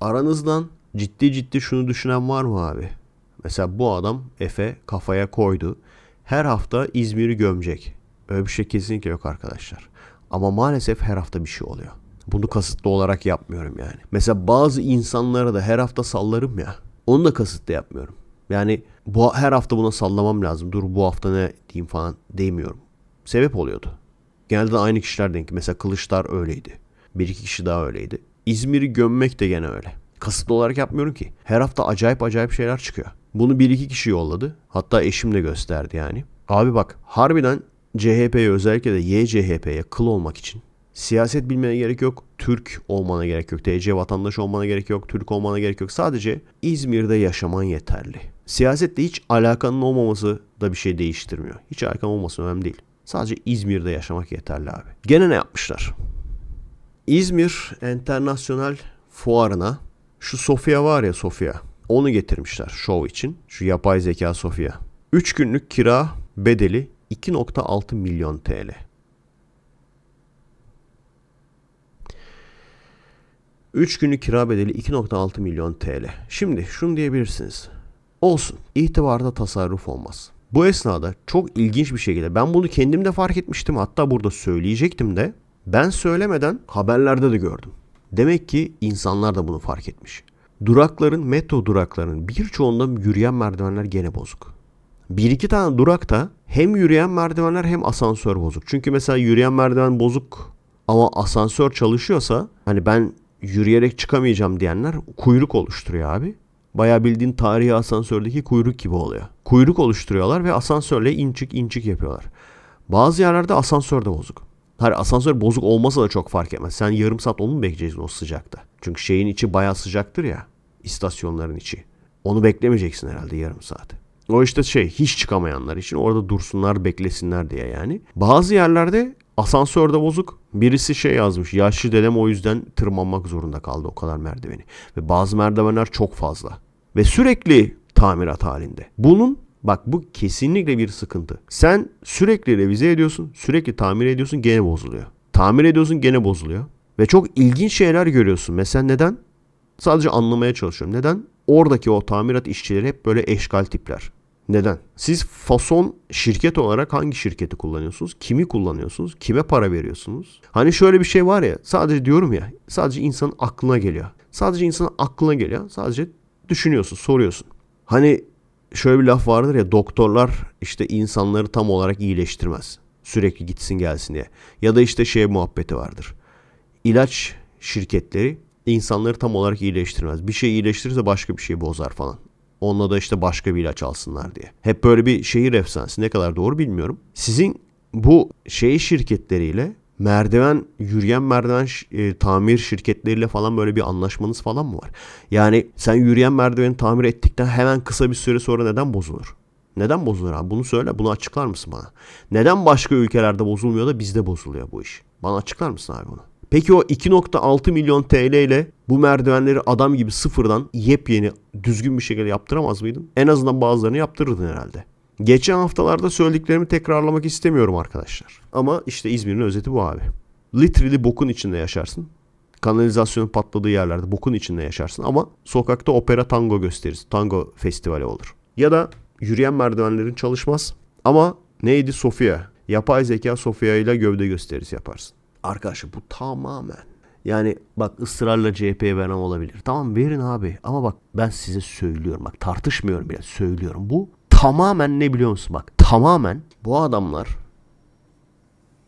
Aranızdan ciddi ciddi şunu düşünen var mı abi? Mesela bu adam Efe kafaya koydu. Her hafta İzmir'i gömecek. Öyle bir şey kesinlikle yok arkadaşlar. Ama maalesef her hafta bir şey oluyor. Bunu kasıtlı olarak yapmıyorum yani. Mesela bazı insanlara da her hafta sallarım ya. Onu da kasıtlı yapmıyorum. Yani bu her hafta buna sallamam lazım. Dur bu hafta ne diyeyim falan demiyorum. Sebep oluyordu. Genelde de aynı kişiler denk. Mesela Kılıçlar öyleydi. Bir iki kişi daha öyleydi. İzmir'i gömmek de gene öyle. Kasıtlı olarak yapmıyorum ki. Her hafta acayip acayip şeyler çıkıyor. Bunu bir iki kişi yolladı. Hatta eşim de gösterdi yani. Abi bak harbiden CHP'ye özellikle de YCHP'ye kıl olmak için siyaset bilmene gerek yok. Türk olmana gerek yok. TC vatandaş olmana gerek yok. Türk olmana gerek yok. Sadece İzmir'de yaşaman yeterli. Siyasetle hiç alakanın olmaması da bir şey değiştirmiyor. Hiç alakan olması önemli değil. Sadece İzmir'de yaşamak yeterli abi. Gene ne yapmışlar? İzmir Enternasyonel Fuarı'na şu Sofia var ya Sofia. Onu getirmişler şov için. Şu yapay zeka Sofia. 3 günlük kira bedeli 2.6 milyon TL. 3 günlük kira bedeli 2.6 milyon TL. Şimdi şunu diyebilirsiniz. Olsun. İtibarda tasarruf olmaz. Bu esnada çok ilginç bir şekilde ben bunu kendim de fark etmiştim. Hatta burada söyleyecektim de. Ben söylemeden haberlerde de gördüm. Demek ki insanlar da bunu fark etmiş. Durakların, metro duraklarının birçoğunda yürüyen merdivenler gene bozuk. Bir iki tane durakta hem yürüyen merdivenler hem asansör bozuk. Çünkü mesela yürüyen merdiven bozuk ama asansör çalışıyorsa hani ben yürüyerek çıkamayacağım diyenler kuyruk oluşturuyor abi. Bayağı bildiğin tarihi asansördeki kuyruk gibi oluyor. Kuyruk oluşturuyorlar ve asansörle inçik inçik yapıyorlar. Bazı yerlerde asansör de bozuk. Hayır asansör bozuk olmasa da çok fark etmez. Sen yarım saat onu mu bekleyeceksin o sıcakta? Çünkü şeyin içi bayağı sıcaktır ya. istasyonların içi. Onu beklemeyeceksin herhalde yarım saat. O işte şey hiç çıkamayanlar için orada dursunlar beklesinler diye yani. Bazı yerlerde asansörde bozuk. Birisi şey yazmış. Yaşlı dedem o yüzden tırmanmak zorunda kaldı o kadar merdiveni. Ve bazı merdivenler çok fazla. Ve sürekli tamirat halinde. Bunun Bak bu kesinlikle bir sıkıntı. Sen sürekli revize ediyorsun, sürekli tamir ediyorsun gene bozuluyor. Tamir ediyorsun gene bozuluyor. Ve çok ilginç şeyler görüyorsun. Mesela neden? Sadece anlamaya çalışıyorum. Neden? Oradaki o tamirat işçileri hep böyle eşkal tipler. Neden? Siz fason şirket olarak hangi şirketi kullanıyorsunuz? Kimi kullanıyorsunuz? Kime para veriyorsunuz? Hani şöyle bir şey var ya sadece diyorum ya sadece insanın aklına geliyor. Sadece insanın aklına geliyor. Sadece düşünüyorsun, soruyorsun. Hani şöyle bir laf vardır ya doktorlar işte insanları tam olarak iyileştirmez. Sürekli gitsin gelsin diye. Ya da işte şey muhabbeti vardır. İlaç şirketleri insanları tam olarak iyileştirmez. Bir şey iyileştirirse başka bir şey bozar falan. Onunla da işte başka bir ilaç alsınlar diye. Hep böyle bir şehir efsanesi ne kadar doğru bilmiyorum. Sizin bu şey şirketleriyle merdiven yürüyen merdiven e, tamir şirketleriyle falan böyle bir anlaşmanız falan mı var? Yani sen yürüyen merdiveni tamir ettikten hemen kısa bir süre sonra neden bozulur? Neden bozulur abi? Bunu söyle. Bunu açıklar mısın bana? Neden başka ülkelerde bozulmuyor da bizde bozuluyor bu iş? Bana açıklar mısın abi bunu? Peki o 2.6 milyon TL ile bu merdivenleri adam gibi sıfırdan yepyeni düzgün bir şekilde yaptıramaz mıydın? En azından bazılarını yaptırırdın herhalde. Geçen haftalarda söylediklerimi tekrarlamak istemiyorum arkadaşlar. Ama işte İzmir'in özeti bu abi. Literally bokun içinde yaşarsın. Kanalizasyonun patladığı yerlerde bokun içinde yaşarsın ama sokakta opera tango gösterisi, tango festivali olur. Ya da yürüyen merdivenlerin çalışmaz ama neydi Sofia? Yapay zeka Sofia ile gövde gösterisi yaparsın. Arkadaşlar bu tamamen yani bak ısrarla CHP'ye veren olabilir. Tamam verin abi ama bak ben size söylüyorum. Bak tartışmıyorum bile söylüyorum. Bu tamamen ne biliyor musun bak tamamen bu adamlar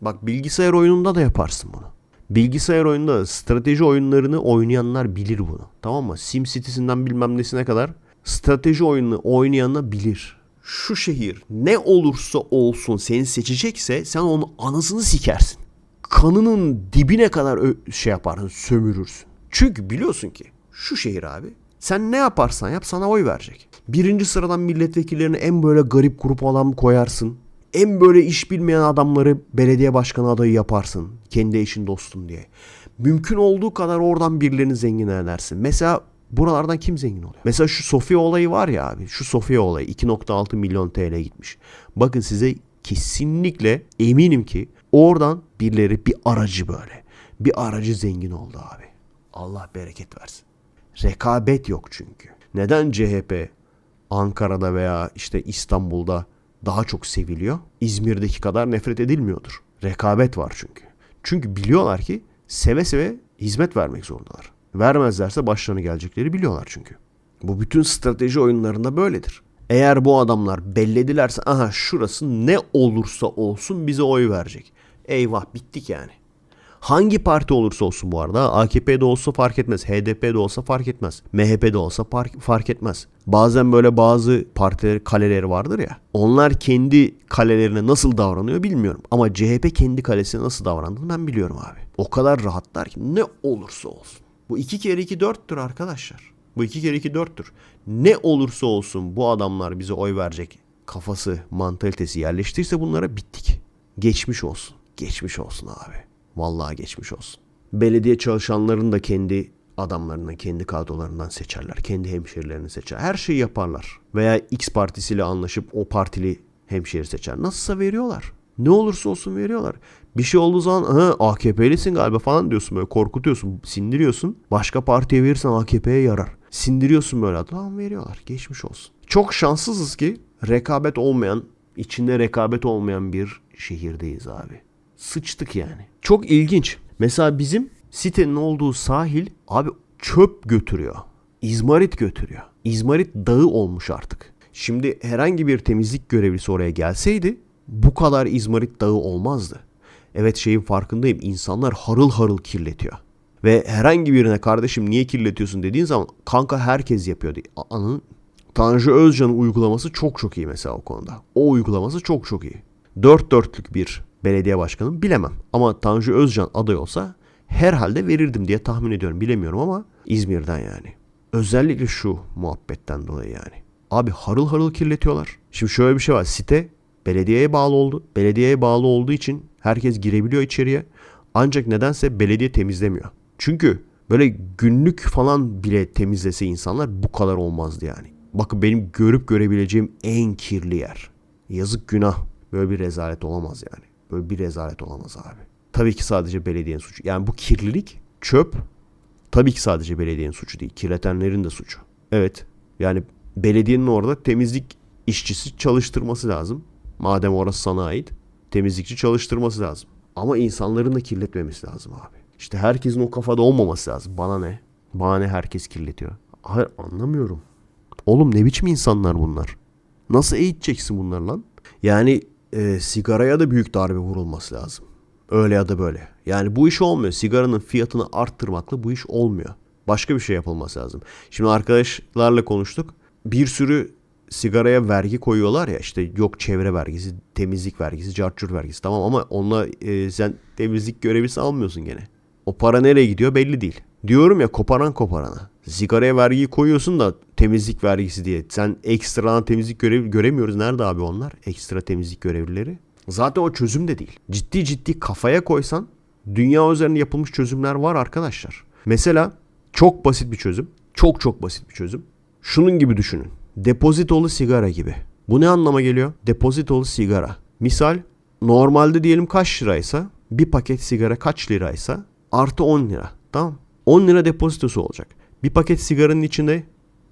bak bilgisayar oyununda da yaparsın bunu. Bilgisayar oyununda strateji oyunlarını oynayanlar bilir bunu. Tamam mı? Sim City'sinden bilmem nesine kadar strateji oyununu oynayanlar bilir. Şu şehir ne olursa olsun seni seçecekse sen onun anasını sikersin. Kanının dibine kadar şey yaparsın, sömürürsün. Çünkü biliyorsun ki şu şehir abi sen ne yaparsan yap sana oy verecek. Birinci sıradan milletvekillerini en böyle garip grup olan koyarsın. En böyle iş bilmeyen adamları belediye başkanı adayı yaparsın. Kendi eşin dostun diye. Mümkün olduğu kadar oradan birilerini zengin edersin. Mesela buralardan kim zengin oluyor? Mesela şu Sofya olayı var ya abi. Şu Sofya olayı 2.6 milyon TL gitmiş. Bakın size kesinlikle eminim ki oradan birileri bir aracı böyle. Bir aracı zengin oldu abi. Allah bereket versin. Rekabet yok çünkü. Neden CHP Ankara'da veya işte İstanbul'da daha çok seviliyor? İzmir'deki kadar nefret edilmiyordur. Rekabet var çünkü. Çünkü biliyorlar ki seve seve hizmet vermek zorundalar. Vermezlerse başlarına gelecekleri biliyorlar çünkü. Bu bütün strateji oyunlarında böyledir. Eğer bu adamlar belledilerse aha şurası ne olursa olsun bize oy verecek. Eyvah bittik yani. Hangi parti olursa olsun bu arada AKP'de olsa fark etmez. HDP'de olsa fark etmez. MHP'de olsa fark, etmez. Bazen böyle bazı partiler kaleleri vardır ya. Onlar kendi kalelerine nasıl davranıyor bilmiyorum. Ama CHP kendi kalesine nasıl davrandığını ben biliyorum abi. O kadar rahatlar ki ne olursa olsun. Bu iki kere iki dörttür arkadaşlar. Bu iki kere iki dörttür. Ne olursa olsun bu adamlar bize oy verecek kafası, mantalitesi yerleştiyse bunlara bittik. Geçmiş olsun. Geçmiş olsun abi. Vallahi geçmiş olsun. Belediye çalışanların da kendi adamlarından, kendi kadrolarından seçerler. Kendi hemşerilerini seçer. Her şeyi yaparlar. Veya X partisiyle anlaşıp o partili hemşeri seçer. Nasılsa veriyorlar. Ne olursa olsun veriyorlar. Bir şey olduğu zaman AKP'lisin galiba falan diyorsun böyle korkutuyorsun, sindiriyorsun. Başka partiye verirsen AKP'ye yarar. Sindiriyorsun böyle tamam veriyorlar. Geçmiş olsun. Çok şanssızız ki rekabet olmayan, içinde rekabet olmayan bir şehirdeyiz abi. Sıçtık yani. Çok ilginç. Mesela bizim sitenin olduğu sahil abi çöp götürüyor. İzmarit götürüyor. İzmarit dağı olmuş artık. Şimdi herhangi bir temizlik görevlisi oraya gelseydi bu kadar izmarit dağı olmazdı. Evet şeyin farkındayım. İnsanlar harıl harıl kirletiyor. Ve herhangi birine kardeşim niye kirletiyorsun dediğin zaman kanka herkes yapıyor diye. Anın Tanju Özcan'ın uygulaması çok çok iyi mesela o konuda. O uygulaması çok çok iyi. Dört dörtlük bir belediye başkanı bilemem. Ama Tanju Özcan aday olsa herhalde verirdim diye tahmin ediyorum. Bilemiyorum ama İzmir'den yani. Özellikle şu muhabbetten dolayı yani. Abi harıl harıl kirletiyorlar. Şimdi şöyle bir şey var. Site belediyeye bağlı oldu. Belediyeye bağlı olduğu için herkes girebiliyor içeriye. Ancak nedense belediye temizlemiyor. Çünkü böyle günlük falan bile temizlese insanlar bu kadar olmazdı yani. Bakın benim görüp görebileceğim en kirli yer. Yazık günah. Böyle bir rezalet olamaz yani. Böyle bir rezalet olamaz abi. Tabii ki sadece belediyenin suçu. Yani bu kirlilik, çöp tabii ki sadece belediyenin suçu değil. Kirletenlerin de suçu. Evet. Yani belediyenin orada temizlik işçisi çalıştırması lazım. Madem orası sana ait. Temizlikçi çalıştırması lazım. Ama insanların da kirletmemesi lazım abi. İşte herkesin o kafada olmaması lazım. Bana ne? Bana ne herkes kirletiyor. Hayır anlamıyorum. Oğlum ne biçim insanlar bunlar? Nasıl eğiteceksin bunlar lan? Yani e, sigaraya da büyük darbe vurulması lazım. Öyle ya da böyle. Yani bu iş olmuyor. Sigaranın fiyatını arttırmakla bu iş olmuyor. Başka bir şey yapılması lazım. Şimdi arkadaşlarla konuştuk. Bir sürü sigaraya vergi koyuyorlar ya işte yok çevre vergisi, temizlik vergisi, cartçur vergisi tamam ama onunla e, sen temizlik görevlisi almıyorsun gene. O para nereye gidiyor belli değil. Diyorum ya koparan koparana. Sigaraya vergiyi koyuyorsun da temizlik vergisi diye. Sen ekstradan temizlik görevi göremiyoruz. Nerede abi onlar? Ekstra temizlik görevlileri. Zaten o çözüm de değil. Ciddi ciddi kafaya koysan dünya üzerinde yapılmış çözümler var arkadaşlar. Mesela çok basit bir çözüm. Çok çok basit bir çözüm. Şunun gibi düşünün. Depozitolu sigara gibi. Bu ne anlama geliyor? Depozitolu sigara. Misal normalde diyelim kaç liraysa bir paket sigara kaç liraysa artı 10 lira. Tamam 10 lira depozitosu olacak. Bir paket sigaranın içinde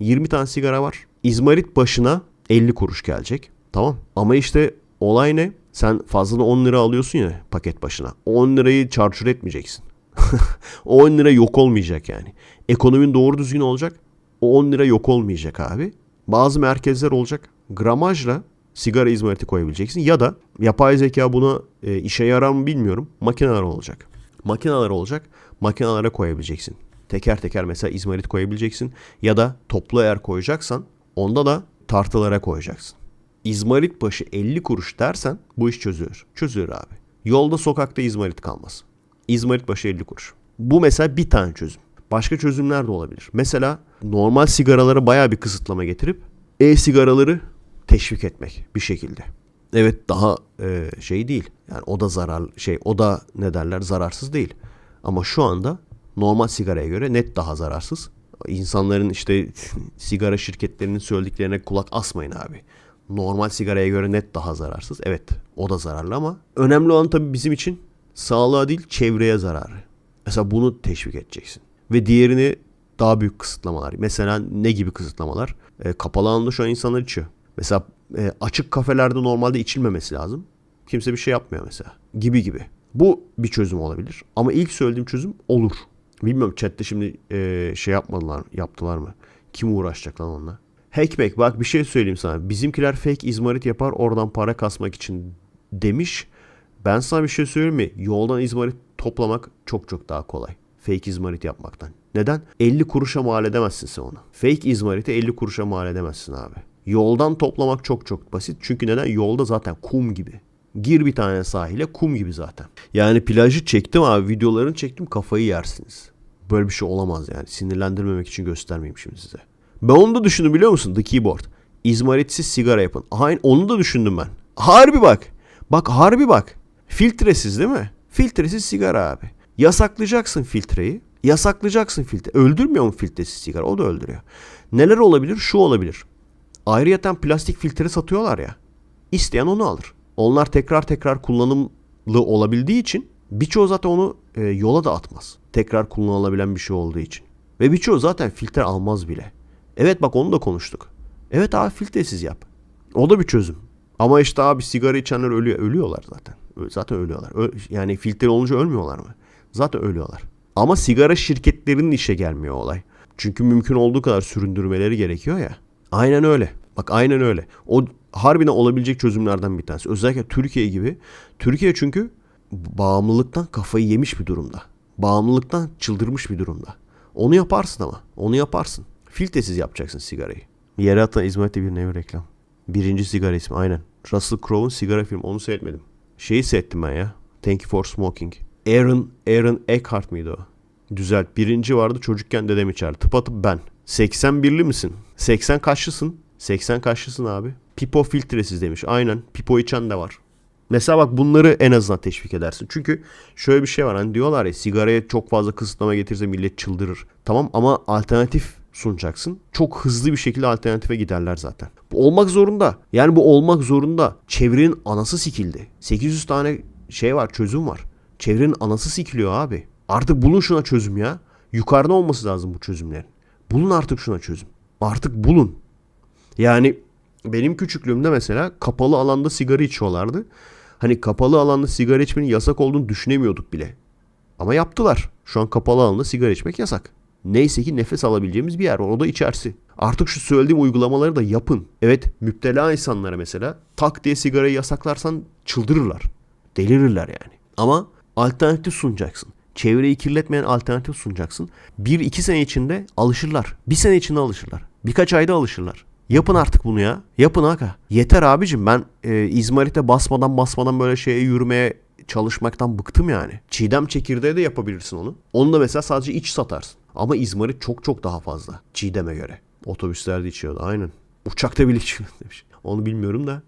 20 tane sigara var. İzmarit başına 50 kuruş gelecek. Tamam. Ama işte olay ne? Sen fazla 10 lira alıyorsun ya paket başına. 10 lirayı çarçur etmeyeceksin. o 10 lira yok olmayacak yani. Ekonomin doğru düzgün olacak. O 10 lira yok olmayacak abi. Bazı merkezler olacak. Gramajla sigara izmariti koyabileceksin. Ya da yapay zeka buna e, işe yarar mı bilmiyorum. Makineler olacak. Makineler olacak. Makinelere koyabileceksin. Teker teker mesela izmarit koyabileceksin. Ya da toplu eğer koyacaksan onda da tartılara koyacaksın. İzmarit başı 50 kuruş dersen bu iş çözülür. Çözülür abi. Yolda sokakta izmarit kalmaz. İzmarit başı 50 kuruş. Bu mesela bir tane çözüm. Başka çözümler de olabilir. Mesela normal sigaralara baya bir kısıtlama getirip e-sigaraları teşvik etmek bir şekilde. Evet daha e, şey değil. Yani o da zarar şey o da ne derler zararsız değil. Ama şu anda normal sigaraya göre net daha zararsız. İnsanların işte sigara şirketlerinin söylediklerine kulak asmayın abi. Normal sigaraya göre net daha zararsız. Evet o da zararlı ama önemli olan tabii bizim için sağlığa değil çevreye zararı. Mesela bunu teşvik edeceksin. Ve diğerini Daha büyük kısıtlamalar. Mesela ne gibi kısıtlamalar? E, kapalı alanda şu an insanlar içiyor. Mesela e, açık kafelerde normalde içilmemesi lazım. Kimse bir şey yapmıyor mesela. Gibi gibi. Bu bir çözüm olabilir. Ama ilk söylediğim çözüm olur. Bilmiyorum chatte şimdi e, şey yapmadılar, yaptılar mı? Kim uğraşacak lan onunla? Hackback bak bir şey söyleyeyim sana. Bizimkiler fake izmarit yapar oradan para kasmak için demiş. Ben sana bir şey söyleyeyim mi? Yoldan izmarit toplamak çok çok daha kolay. Fake izmarit yapmaktan. Neden? 50 kuruşa mal edemezsin sen onu. Fake izmariti 50 kuruşa mal edemezsin abi. Yoldan toplamak çok çok basit. Çünkü neden? Yolda zaten kum gibi. Gir bir tane sahile kum gibi zaten. Yani plajı çektim abi videolarını çektim kafayı yersiniz. Böyle bir şey olamaz yani. Sinirlendirmemek için göstermeyeyim şimdi size. Ben onu da düşündüm biliyor musun? The Keyboard. İzmaritsiz sigara yapın. Aynı onu da düşündüm ben. Harbi bak. Bak harbi bak. Filtresiz değil mi? Filtresiz sigara abi. Yasaklayacaksın filtreyi. Yasaklayacaksın filtre. Öldürmüyor mu filtresiz sigara? O da öldürüyor. Neler olabilir? Şu olabilir. Ayrıyeten plastik filtre satıyorlar ya. İsteyen onu alır. Onlar tekrar tekrar kullanımlı olabildiği için birçoğu zaten onu e, yola da atmaz. Tekrar kullanılabilen bir şey olduğu için. Ve birçoğu zaten filtre almaz bile. Evet bak onu da konuştuk. Evet abi filtresiz yap. O da bir çözüm. Ama işte abi sigara içenler ölüyor. Ölüyorlar zaten. Zaten ölüyorlar. Ö- yani filtre olunca ölmüyorlar mı? Zaten ölüyorlar. Ama sigara şirketlerinin işe gelmiyor olay. Çünkü mümkün olduğu kadar süründürmeleri gerekiyor ya. Aynen öyle. Bak aynen öyle. O harbiden olabilecek çözümlerden bir tanesi. Özellikle Türkiye gibi. Türkiye çünkü bağımlılıktan kafayı yemiş bir durumda. Bağımlılıktan çıldırmış bir durumda. Onu yaparsın ama. Onu yaparsın. Filtresiz yapacaksın sigarayı. Yere atan İzmarit'te bir nevi reklam. Birinci sigara ismi aynen. Russell Crowe'un sigara filmi. Onu seyretmedim. Şeyi seyrettim ben ya. Thank you for smoking. Aaron, Aaron Eckhart mıydı o? Düzelt. Birinci vardı çocukken dedem içerdi. Tıpatıp ben. 81'li misin? 80 kaçlısın? 80 kaçlısın abi? Pipo filtresiz demiş. Aynen. Pipo içen de var. Mesela bak bunları en azından teşvik edersin. Çünkü şöyle bir şey var. Hani diyorlar ya sigaraya çok fazla kısıtlama getirse millet çıldırır. Tamam ama alternatif sunacaksın. Çok hızlı bir şekilde alternatife giderler zaten. Bu olmak zorunda. Yani bu olmak zorunda. Çevrenin anası sikildi. 800 tane şey var çözüm var. Çevrenin anası sikiliyor abi. Artık bulun şuna çözüm ya. Yukarıda olması lazım bu çözümlerin. Bulun artık şuna çözüm. Artık bulun. Yani benim küçüklüğümde mesela kapalı alanda sigara içiyorlardı. Hani kapalı alanda sigara içmenin yasak olduğunu düşünemiyorduk bile. Ama yaptılar. Şu an kapalı alanda sigara içmek yasak. Neyse ki nefes alabileceğimiz bir yer var. O da içerisi. Artık şu söylediğim uygulamaları da yapın. Evet müptela insanlara mesela tak diye sigarayı yasaklarsan çıldırırlar. Delirirler yani. Ama alternatif sunacaksın. Çevreyi kirletmeyen alternatif sunacaksın. Bir iki sene içinde alışırlar. Bir sene içinde alışırlar. Birkaç ayda alışırlar. Yapın artık bunu ya. Yapın aga. Yeter abicim ben e, İzmarit'e basmadan basmadan böyle şeye yürümeye çalışmaktan bıktım yani. Çiğdem çekirdeği de yapabilirsin onu. Onu da mesela sadece iç satarsın. Ama İzmarit çok çok daha fazla. Çiğdem'e göre. Otobüslerde içiyordu aynen. Uçakta bile içiyordu demiş. Onu bilmiyorum da.